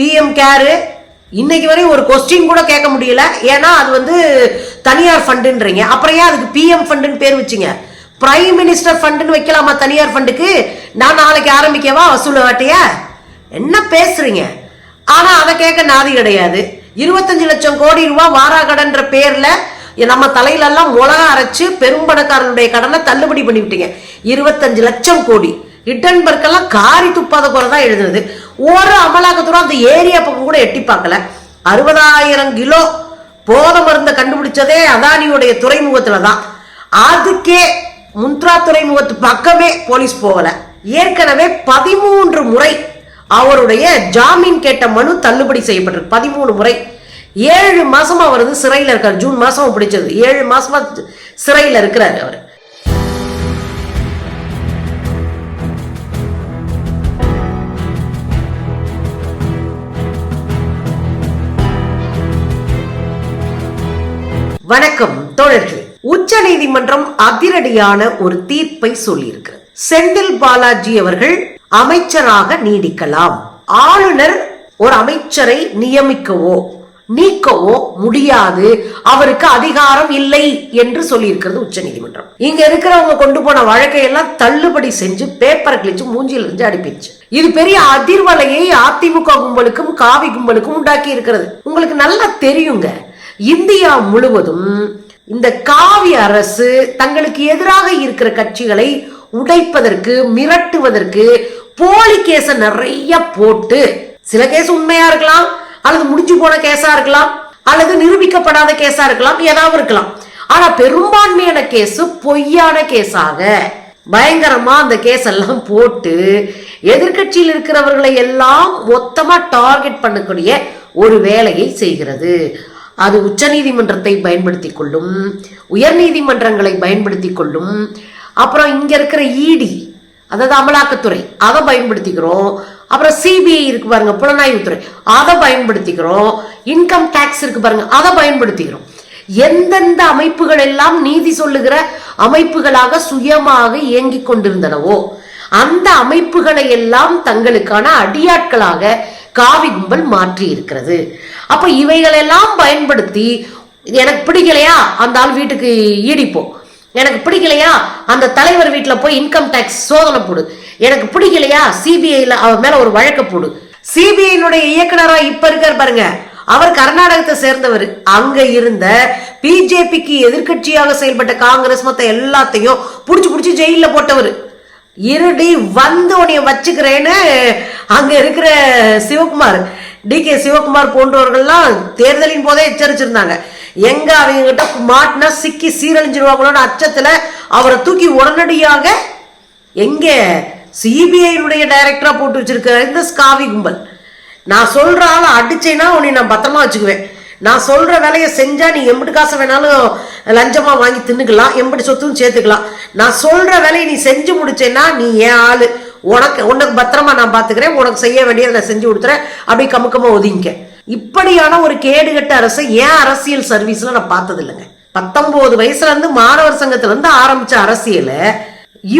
PM கேரு இன்னைக்கு வரையும் ஒரு கொஸ்டின் கூட கேட்க முடியல. ஏன்னா அது வந்து தனியார் ஃபண்டுன்றீங்க அப்புறம் ஏன் அதுக்கு பிஎம் ஃபண்டுன்னு பேர் வச்சுங்க? பிரைம் மினிஸ்டர் ஃபண்டுன்னு வைக்கலாமா தனியார் ஃபண்டுக்கு நான் நாளைக்கு ஆரம்பிக்கவா வசூல் வாட்டிய என்ன பேசுறீங்க? ஆனா அதை கேட்க நாதி கிடையாது. இருபத்தஞ்சு லட்சம் கோடி ரூபாய் வாராகடன்ற பேர்ல நம்ம தலையிலெல்லாம் உலக அரைச்சு பெரும்பணக்காரனுடைய கடனை தள்ளுபடி பண்ணிவிட்டீங்க. இருபத்தஞ்சு லட்சம் கோடி. ஹிட்டன்பர்க் எல்லாம் காரி துப்பாத குறை தான் எழுதுனது. ஒரு அமலாக்கத்துறை அந்த ஏரியா பக்கம் கூட எட்டி பார்க்கல. அறுபதாயிரம் கிலோ போத மருந்தை கண்டுபிடிச்சதே அதானியுடைய துறைமுகத்துல தான். அதுக்கே முந்த்ரா துறைமுகத்து பக்கமே போலீஸ் போகல. ஏற்கனவே பதிமூன்று முறை அவருடைய ஜாமீன் கேட்ட மனு தள்ளுபடி செய்யப்பட்டிருக்கு. பதிமூணு முறை. ஏழு மாசமா அவர் வந்து சிறையில் இருக்கார். ஜூன் மாசம் பிடிச்சது. ஏழு மாசமா சிறையில் இருக்கிறாரு அவர். வணக்கம் தோழர்களே உச்ச நீதிமன்றம் அதிரடியான ஒரு தீர்ப்பை சொல்லியிருக்கு செந்தில் பாலாஜி அவர்கள் அமைச்சராக நீடிக்கலாம். ஆளுநர் ஒரு அமைச்சரை நியமிக்கவோ நீக்கவோ முடியாது. அவருக்கு அதிகாரம் இல்லை என்று சொல்லியிருக்கிறது உச்ச நீதிமன்றம். இங்க இருக்கிறவங்க கொண்டு போன வழக்கையெல்லாம் தள்ளுபடி செஞ்சு பேப்பர் கிழிச்சு மூஞ்சியில் இருந்து அடிப்பிச்சு இது பெரிய அதிர்வலையை அதிமுக கும்பலுக்கும் காவி கும்பலுக்கும் உண்டாக்கி இருக்கிறது. உங்களுக்கு நல்லா தெரியுங்க. இந்தியா முழுவதும் இந்த காவி அரசு தங்களுக்கு எதிராக இருக்கிற கட்சிகளை உடைப்பதற்கு மிரட்டுவதற்கு போலி கேஸ நிறைய போட்டு சில கேஸ் உண்மையா இருக்கலாம் அல்லது முடிஞ்சு போன கேஸா இருக்கலாம் அல்லது நிரூபிக்கப்படாத கேஸா இருக்கலாம் ஏதாவது இருக்கலாம். ஆனா பெரும்பான்மையான கேஸ் பொய்யான கேஸாக பயங்கரமா அந்த கேஸ் எல்லாம் போட்டு எதிர்க்கட்சியில் இருக்கிறவர்களை எல்லாம் மொத்தமா டார்கெட் பண்ணக்கூடிய ஒரு வேலையை செய்கிறது. அது உச்சநீதிமன்றத்தை பயன்படுத்தி கொள்ளும் உயர்நீதிமன்றங்களை பயன்படுத்தி கொள்ளும். அப்புறம் இங்க இருக்கிற இடி அதாவது அமலாக்கத்துறை அதை பயன்படுத்திக்கிறோம். அப்புறம் சிபிஐ இருக்கு பாருங்க புலனாய்வுத்துறை அதை பயன்படுத்திக்கிறோம். இன்கம் டேக்ஸ் இருக்கு பாருங்க அதை பயன்படுத்திக்கிறோம். எந்தெந்த அமைப்புகள் எல்லாம் நீதி சொல்லுகிற அமைப்புகளாக சுயமாக இயங்கிக் கொண்டிருந்தனவோ அந்த அமைப்புகளை எல்லாம் தங்களுக்கான அடியாட்களாக காவி கும்பல் மாற்றி இருக்கிறது. அப்ப இவைகளெல்லாம் பயன்படுத்தி எனக்கு பிடிக்கலையா? அந்த ஆள் வீட்டுக்கு ஈடிப்போம் எனக்கு பிடிக்கலையா? அந்த தலைவர் வீட்டில் போய் இன்கம் டேக்ஸ் சோதனை போடு. எனக்கு பிடிக்கலையா? சிபிஐல அவர் மேல ஒரு வழக்கு போடு. சிபிஐனுடைய இயக்குனரா இப்ப இருக்கார் பாருங்க. அவர் கர்நாடகத்தை சேர்ந்தவர். அங்க இருந்த பிஜேபிக்கு எதிர்க்கட்சியாக செயல்பட்ட காங்கிரஸ் மத்த எல்லாத்தையும் புடிச்சு புடிச்சு ஜெயில போட்டவர். இருடி வந்து உன்னைய வச்சுக்கிறேன்னு அங்க இருக்கிற சிவகுமார் டி கே சிவகுமார் போன்றவர்கள்லாம் தேர்தலின் போதே எச்சரிச்சிருந்தாங்க. எங்க அவங்க கிட்ட மாட்டினா சிக்கி சீரழிஞ்சிருவாங்களோட அச்சத்துல அவரை தூக்கி உடனடியாக எங்க சிபிஐனுடைய டைரக்டரா போட்டு வச்சிருக்க இந்த ஸ்காவி கும்பல். நான் சொல்கிற ஆளை அடிச்சேன்னா உன்னை நான் பத்திரமா வச்சுக்குவேன். நான் சொல்ற வேலையை செஞ்சா நீ எம்பிட்டு காசை வேணாலும் லஞ்சமா வாங்கி தின்னுக்கலாம் எம்பிட்டு சொத்தும் சேர்த்துக்கலாம். நான் சொல்ற வேலையை நீ செஞ்சு முடிச்சேன்னா நீ ஏன் ஆளு? உனக்கு உனக்கு பத்திரமா நான் பாத்துக்கிறேன் உனக்கு செய்ய வேண்டியதை நான் செஞ்சு கொடுத்துறேன். அப்படி கமுக்கமா ஒதுங்கிக்க. இப்படியான ஒரு கேடுகட்ட அரசை ஏன் அரசியல் சர்வீஸ்ல நான் பார்த்தது இல்லைங்க பத்தொன்பது வயசுல இருந்து மாணவர் சங்கத்துல இருந்து ஆரம்பிச்ச அரசியலை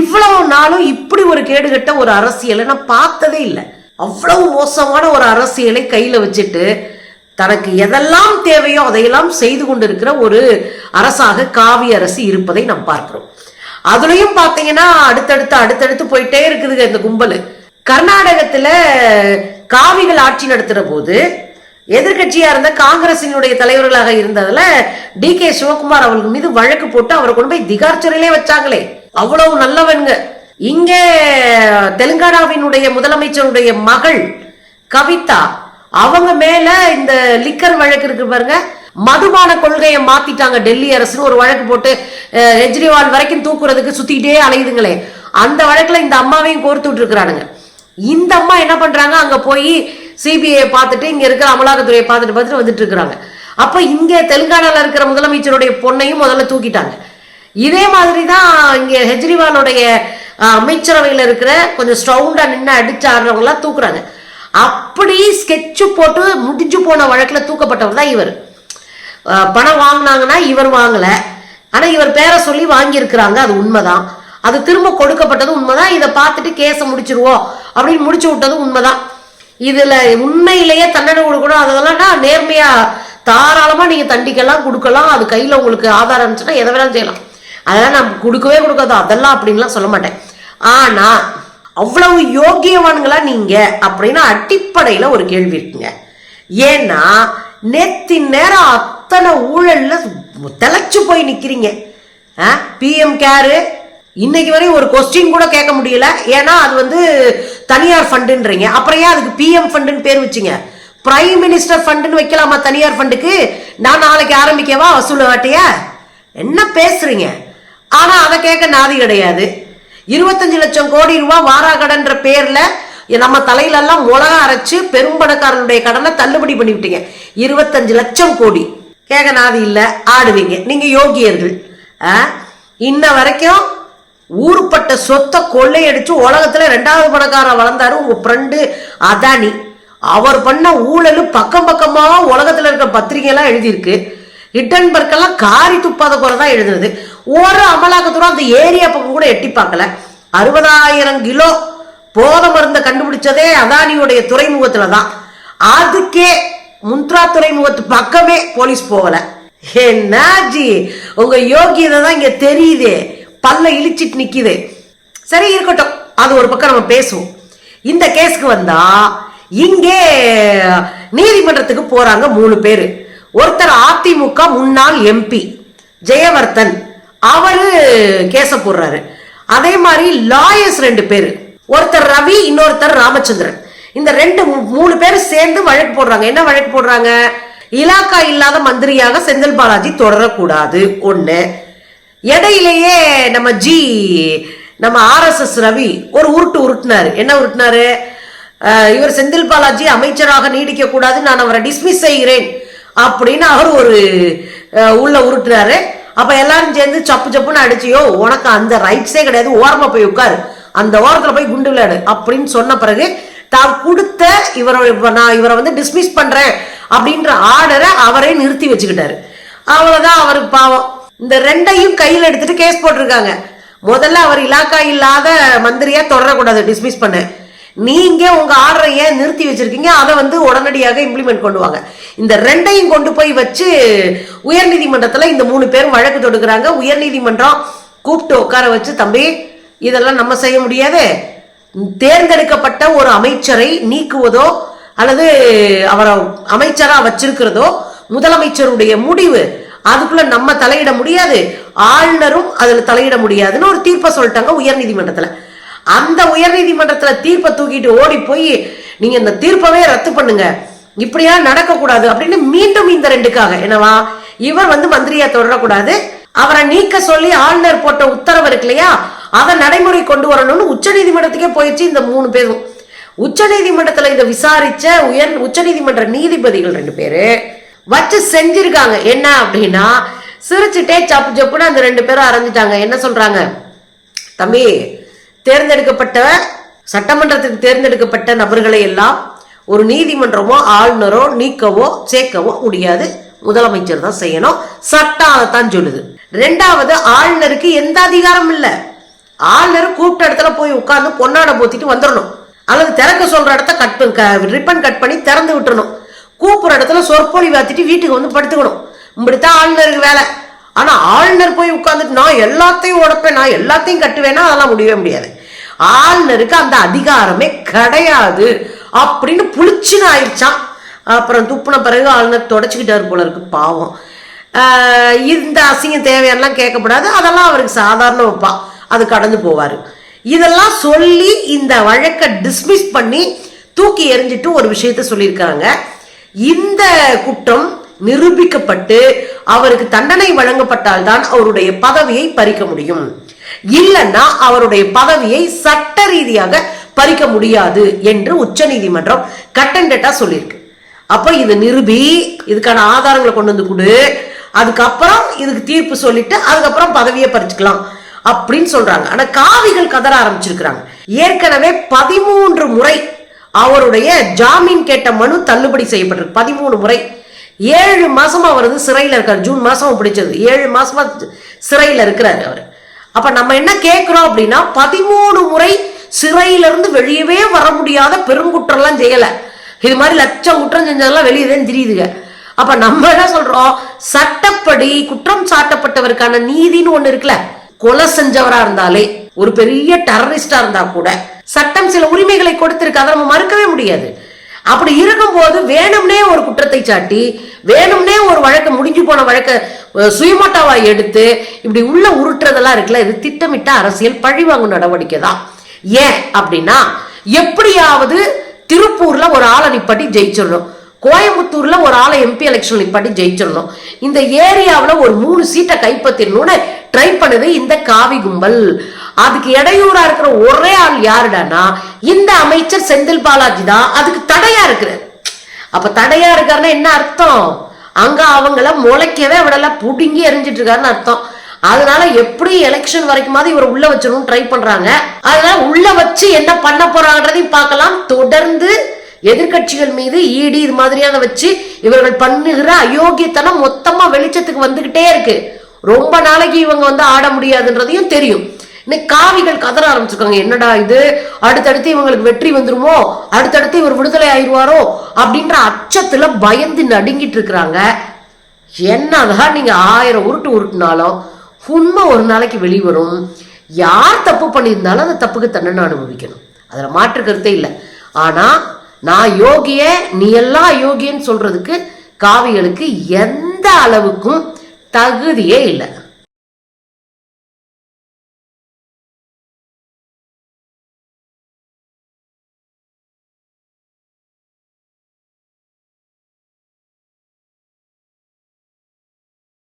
இவ்வளவு நாளும் இப்படி ஒரு கேடுகட்ட ஒரு அரசியலை நான் பார்த்ததே இல்லை. அவ்வளவு மோசமான ஒரு அரசியலை கையில வச்சுட்டு தனக்கு எதெல்லாம் தேவையோ அதையெல்லாம் செய்து கொண்டிருக்கிற ஒரு அரசாக காவி அரசு இருப்பதை நாம் பார்க்கிறோம். அதுலயும் பாத்தீங்கன்னா அடுத்தடுத்து அடுத்தடுத்து போயிட்டே இருக்குதுங்க இந்த கும்பல். கர்நாடகத்துல காவிகள் ஆட்சி நடத்துற போது எதிர்கட்சியா இருந்த காங்கிரசினுடைய தலைவர்களாக இருந்ததுல டி கே சிவகுமார் அவர்கள் மீது வழக்கு போட்டு அவரை கொண்டு போய் திகார் சிறையிலே வச்சாங்களே. அவ்வளவு நல்லவனுங்க. இங்க தெலுங்கானாவினுடைய முதலமைச்சருடைய மகள் கவிதா அவங்க மேல இந்த லிக்கர் வழக்கு இருக்கு பாருங்க. மதுபான கொள்கையை மாத்திட்டாங்க டெல்லி அரசுன்னு ஒரு வழக்கு போட்டு கெஜ்ரிவால் வரைக்கும் தூக்குறதுக்கு சுத்திக்கிட்டே அலையுதுங்களே. அந்த வழக்குல இந்த அம்மாவையும் கோர்த்து விட்டுருக்கானுங்க இந்த அம்மா என்ன பண்றாங்க? அங்க போய் சிபிஐ பார்த்துட்டு இங்க இருக்கிற அமலாக்கத்துறையை பார்த்துட்டு பார்த்துட்டு வந்துட்டு இருக்கிறாங்க அப்ப இங்க தெலுங்கானால இருக்கிற முதலமைச்சருடைய பொண்ணையும் முதல்ல தூக்கிட்டாங்க. இதே மாதிரி தான் இங்க கெஜ்ரிவாலுடைய அமைச்சரவையில் அமைச்சரவையில இருக்கிற கொஞ்சம் ஸ்ட்ரவுண்டா நின்று அடிச்சு ஆடுறவங்களாம் தூக்குறாங்க. அப்படி ஸ்கெட்சு போட்டு முடிஞ்சு போன வழக்கில் தூக்கப்பட்டவர் தான் இவர். பணம் வாங்கினாங்கன்னா இவர் வாங்கல. ஆனா இவர் பேரை சொல்லி வாங்கியிருக்கிறாங்க அது உண்மைதான். அது திரும்ப கொடுக்கப்பட்டது உண்மைதான். இதை பார்த்துட்டு கேஸை முடிச்சிருவோம் அப்படின்னு முடிச்சு விட்டது உண்மைதான். இதுல உண்மையிலேயே தண்டனை கொடுக்கணும் அதெல்லாம் நேர்மையா தாராளமா நீங்க தண்டிக்கலாம் கொடுக்கலாம். அது கையில உங்களுக்கு ஆதாரம் இருந்துச்சுன்னா எதை வேணாலும் செய்யலாம். அதெல்லாம் நான் கொடுக்கவே கொடுக்காது. அதெல்லாம் அப்படின்லாம் சொல்ல மாட்டேன். ஆனா அவ்வளவு யோகியவானுங்களா நீங்க? அப்படின்னு அடிப்படையில ஒரு கேள்வி இருக்குங்க. ஏன்னா நேத்தி நேரம் அத்தனை ஊழல்ல தெளச்சு போய் நிக்கிறீங்க. பிஎம் கேரு இன்னைக்கு வரையும் ஒரு கொஸ்டின் கூட கேட்க முடியல. ஏன்னா அது வந்து தனியார் ஃபண்டுன்றீங்க அப்புறம் ஏன் அதுக்கு பிஎம் ஃபண்டுன்னு பேர் வச்சுங்க? பிரைம் மினிஸ்டர் ஃபண்டுன்னு வைக்கலாமா தனியார் ஃபண்டுக்கு நான் நாளைக்கு ஆரம்பிக்கவா? வசூல் வாட்டியா என்ன பேசுறீங்க? ஆனா அதை கேட்க நாதி கிடையாது. இருபத்தஞ்சு லட்சம் கோடி ரூபாய் வாராகடன்ற பேர்ல நம்ம தலையில எல்லாம் மிளகா அரைச்சு பெரும்பணக்காரனுடைய கடனை தள்ளுபடி பண்ணிவிட்டீங்க. இருபத்தஞ்சு லட்சம் கோடி. கேகநாதி நாதி இல்ல ஆடுவீங்க. நீங்க யோகியர்கள். ஆ? இன்ன வரைக்கும் ஊருப்பட்ட சொத்தை கொள்ளையடிச்சு உலகத்துல ரெண்டாவது பணக்காரன் வளர்ந்தாரு உங்க ஃப்ரெண்டு அதானி. அவர் பண்ண ஊழல் பக்கம் பக்கமாக உலகத்துல இருக்க பத்திரிகை எல்லாம் எழுதியிருக்கு. ஹிட்டன்பர்க்கெல்லாம் காரி துப்பாத குறை தான் எழுதுனது ஒரு அமலாக்கத்துறம் அந்த ஏரியா பக்கம் கூட எட்டி பார்க்கல. அறுபதாயிரம் கிலோ போத மருந்தை கண்டுபிடிச்சதே அதானியுடைய துறைமுகத்துல தான். அதுக்கே முந்த்ரா துறைமுகத்து பக்கமே போலீஸ் போகல. என்னாச்சு உங்க யோகியதை தான் இங்க தெரியுதே. பல்ல இழிச்சிட்டு நிக்குது. சரி இருக்கட்டும். அது ஒரு பக்கம் நம்ம பேசுவோம். இந்த கேஸுக்கு வந்தா இங்கே நீதிமன்றத்துக்கு போறாங்க மூணு பேரு. ஒருத்தர் அதிமுக முன்னாள் எம்பி ஜெயவர்தன். அவரு கேச போடுறாரு. அதே மாதிரி லாயர்ஸ் ரெண்டு பேர். ஒருத்தர் ரவி இன்னொருத்தர் ராமச்சந்திரன். இந்த ரெண்டு மூணு பேர் சேர்ந்து வழக்கு போடுறாங்க. என்ன வழக்கு போடுறாங்க? இலாக்கா இல்லாத மந்திரியாக செந்தில் பாலாஜி தொடரக்கூடாது. ஒண்ணு. இடையிலேயே நம்ம ஜி நம்ம ஆர்எஸ்எஸ் ரவி ஒரு உருட்டு உருட்டுனாரு. என்ன உருட்டுனாரு? இவர் செந்தில் பாலாஜி அமைச்சராக நீடிக்க கூடாது நான் அவரை டிஸ்மிஸ் செய்கிறேன். அப்படின்னு அவர் ஒரு உள்ள உருட்டுனாரு. அப்ப எல்லாரும் சேர்ந்து சப்பு சப்புன்னு அடிச்சியோ உனக்கு அந்த ரைட்ஸே கிடையாது ஓரமா போய் உட்காரு. அந்த ஓரத்துல போய் குண்டு விளையாடு அப்படின்னு சொன்ன பிறகு தான் கொடுத்த இவரை நான் இவரை வந்து டிஸ்மிஸ் பண்றேன் அப்படின்ற ஆர்டரை அவரே நிறுத்தி வச்சுக்கிட்டாரு. அவ்வளவுதான் அவருக்கு பாவம். இந்த ரெண்டையும் கையில் எடுத்துட்டு கேஸ் போட்டிருக்காங்க. முதல்ல அவர் இலாக்கா இல்லாத மந்திரியா தொடரக்கூடாது டிஸ்மிஸ் பண்ண. நீங்க உங்க ஆர்டரை ஏன் நிறுத்தி வச்சிருக்கீங்க? அதை வந்து உடனடியாக இம்ப்ளிமெண்ட் கொண்டு வாங்க. இந்த ரெண்டையும் கொண்டு போய் வச்சு உயர்நீதிமன்றத்தில் இந்த மூணு பேரும் வழக்கு தொடுக்கிறாங்க. உயர்நீதிமன்றம் கூப்பிட்டு உட்கார வச்சு தம்பி இதெல்லாம் நம்ம செய்ய முடியாது. தேர்ந்தெடுக்கப்பட்ட ஒரு அமைச்சரை நீக்குவதோ அல்லது அவரை அமைச்சரா வச்சிருக்கிறதோ முதலமைச்சருடைய முடிவு. அதுக்குள்ள நம்ம தலையிட முடியாது. ஆளுநரும் அதுல தலையிட முடியாதுன்னு ஒரு தீர்ப்பை சொல்லிட்டாங்க உயர்நீதிமன்றத்தில். அந்த உயர்நீதிமன்றத்தில் தீர்ப்பை தூக்கிட்டு ஓடி போய் நீங்க இந்த தீர்ப்பவே ரத்து பண்ணுங்க. இப்படியா நடக்கக்கூடாது அப்படின்னு மீண்டும் இந்த ரெண்டுக்காக. என்னவா? இவர் வந்து மந்திரியா தொடரக்கூடாது. அவரை நீக்க சொல்லி ஆளுநர் போட்ட உத்தரவு இருக்கு இல்லையா? அதை நடைமுறை கொண்டு வரணும்னு உச்சநீதிமன்றத்துக்கே போயிடுச்சு இந்த மூணு பேரும். உச்சநீதிமன்றத்துல இதை விசாரிச்ச உயர் உச்சநீதிமன்ற நீதிபதிகள் ரெண்டு பேரு வச்சு செஞ்சிருக்காங்க. என்ன அப்படின்னா சிரிச்சுட்டே சப்பு சப்புன்னு அந்த ரெண்டு பேரும் அரைஞ்சிட்டாங்க. என்ன சொல்றாங்க? தம்பி தேர்ந்தெடுக்கப்பட்ட சட்டமன்றத்துக்கு தேர்ந்தெடுக்கப்பட்ட நபர்களை எல்லாம் ஒரு நீதிமன்றமோ ஆளுநரோ நீக்கவோ சேர்க்கவோ முடியாது. முதலமைச்சர் தான் செய்யணும். சட்டம் அதைத்தான் சொல்லுது. ரெண்டாவது ஆளுநருக்கு எந்த அதிகாரமும் இல்லை. ஆளுநர் கூப்பிட்ட இடத்துல போய் உட்கார்ந்து பொன்னாடை போத்திட்டு வந்துடணும் அல்லது திறக்க சொல்ற இடத்த கட் ரிப்பன் கட் பண்ணி திறந்து விட்டுறணும். கூப்பிட்ற இடத்துல சொற்பொழி வாத்திட்டு வீட்டுக்கு வந்து படுத்துக்கணும். இப்படித்தான் ஆளுநருக்கு வேலை. ஆனா ஆளுநர் போய் உட்கார்ந்துட்டு நான் எல்லாத்தையும் உடப்பேன் நான் எல்லாத்தையும் கட்டுவேன்னா அதெல்லாம் முடியவே முடியாது. ஆளுநருக்கு அந்த அதிகாரமே கிடையாது. அப்படின்னு புளிச்சுன்னு ஆயிடுச்சான் அப்புறம் துப்புன பிறகு ஆளுநர் தொடச்சிக்கிட்டாரு போல இருக்கு பாவம். ஆஹ் இந்த அசிங்கம் தேவையெல்லாம் கேட்கப்படாது. அதெல்லாம் அவருக்கு சாதாரண வைப்பா. அது கடந்து போவாரு. இதெல்லாம் சொல்லி இந்த வழக்கை டிஸ்மிஸ் பண்ணி தூக்கி எறிஞ்சிட்டு ஒரு விஷயத்த சொல்லியிருக்காங்க. இந்த குற்றம் நிரூபிக்கப்பட்டு அவருக்கு தண்டனை வழங்கப்பட்டால்தான் அவருடைய பதவியை பறிக்க முடியும். இல்லைன்னா அவருடைய பதவியை சட்ட ரீதியாக பறிக்க முடியாது என்று உச்சநீதிமன்றம் கட்டண்டட்டா சொல்லியிருக்கு. அப்ப இது நிரூபி இதுக்கான ஆதாரங்களை கொண்டு வந்து கொடு. அதுக்கப்புறம் இதுக்கு தீர்ப்பு சொல்லிட்டு அதுக்கப்புறம் பதவியை பறிச்சுக்கலாம் அப்படின்னு சொல்றாங்க. ஆனா காவிகள் கதற ஆரம்பிச்சிருக்கிறாங்க. ஏற்கனவே பதிமூன்று முறை அவருடைய ஜாமீன் கேட்ட மனு தள்ளுபடி செய்யப்பட்டிருக்கு. பதிமூணு முறை. ஏழு மாசமா அவர் வந்து சிறையில் இருக்கார். ஜூன் மாசம் பிடிச்சது. ஏழு மாசமா சிறையில் இருக்கிறாரு அவர். அப்ப நம்ம என்ன கேட்கிறோம் அப்படின்னா பதிமூணு முறை சிறையில இருந்து வெளியவே வர முடியாத பெருங்குற்றம்லாம் செய்யலை. இது மாதிரி லட்சம் குற்றம் செஞ்சதெல்லாம் வெளியே தான் தெரியுதுங்க. அப்ப நம்ம என்ன சொல்றோம்? சட்டப்படி குற்றம் சாட்டப்பட்டவருக்கான நீதின்னு ஒண்ணு இருக்குல்ல. கொலை செஞ்சவரா இருந்தாலே ஒரு பெரிய டெரரிஸ்டா இருந்தா கூட சட்டம் சில உரிமைகளை கொடுத்திருக்கு. அதை நம்ம மறுக்கவே முடியாது. அப்படி இருக்கும்போது வேணும்னே ஒரு குற்றத்தை சாட்டி வேணும்னே ஒரு வழக்கு முடிஞ்சு போன வழக்க அஹ், சுயமட்டாவா எடுத்து இப்படி உள்ள உருட்டுறதெல்லாம் இருக்குல்ல. இது திட்டமிட்ட அரசியல் பழிவாங்கும் நடவடிக்கை தான் ஏன் அப்படின்னா எப்படியாவது திருப்பூர்ல ஒரு ஆளை நிப்பாட்டி ஜெயிச்சிடணும். கோயம்புத்தூர்ல ஒரு ஆளை எம்பி எலெக்ஷன் நிப்பாட்டி ஜெயிச்சிடணும். இந்த ஏரியாவில் ஒரு மூணு சீட்டை கைப்பற்றிடணும்னு ட்ரை பண்ணுது இந்த காவி கும்பல். அதுக்கு இடையூறா இருக்கிற ஒரே ஆள் யாருடானா இந்த அமைச்சர் செந்தில் பாலாஜி தான். அதுக்கு தடையா இருக்கிறார். அப்ப தடையா இருக்காருன்னா என்ன அர்த்தம்? அங்க அவங்கள முளைக்கவே விடல புடுங்கி எரிஞ்சிட்டு இருக்காருன்னு அர்த்தம். அதனால எப்படி எலெக்ஷன் வரைக்குமாவது இவர் உள்ள வச்சிடணும் ட்ரை பண்றாங்க. அதனால உள்ள வச்சு என்ன பண்ண போறாங்கன்றதையும் பார்க்கலாம். தொடர்ந்து எதிர்க்கட்சிகள் மீது ஈடி இது மாதிரியான வச்சு இவர்கள் பண்ணுகிற அயோக்கியத்தனம் மொத்தமா வெளிச்சத்துக்கு வந்துகிட்டே இருக்கு. ரொம்ப நாளைக்கு இவங்க வந்து ஆட முடியாதுன்றதையும் தெரியும். இன்னைக்கு காவிகள் கதற ஆரம்பிச்சிருக்காங்க. என்னடா இது? அடுத்தடுத்து இவங்களுக்கு வெற்றி வந்துருமோ? அடுத்தடுத்து இவர் விடுதலை ஆயிடுவாரோ? அப்படின்ற அச்சத்துல பயந்து நடுங்கிட்டு இருக்கிறாங்க. என்னதான் நீங்க ஆயிரம் உருட்டு உருட்டுனாலும் உண்மை ஒரு நாளைக்கு வெளிவரும். யார் தப்பு பண்ணியிருந்தாலும் அந்த தப்புக்கு தண்டனை அனுபவிக்கணும். அதில் மாற்று கருத்தே இல்லை. ஆனால் நான் யோகிய நீ எல்லாம் யோகியன்னு சொல்றதுக்கு காவிகளுக்கு எந்த அளவுக்கும் தகுதியே இல்லை.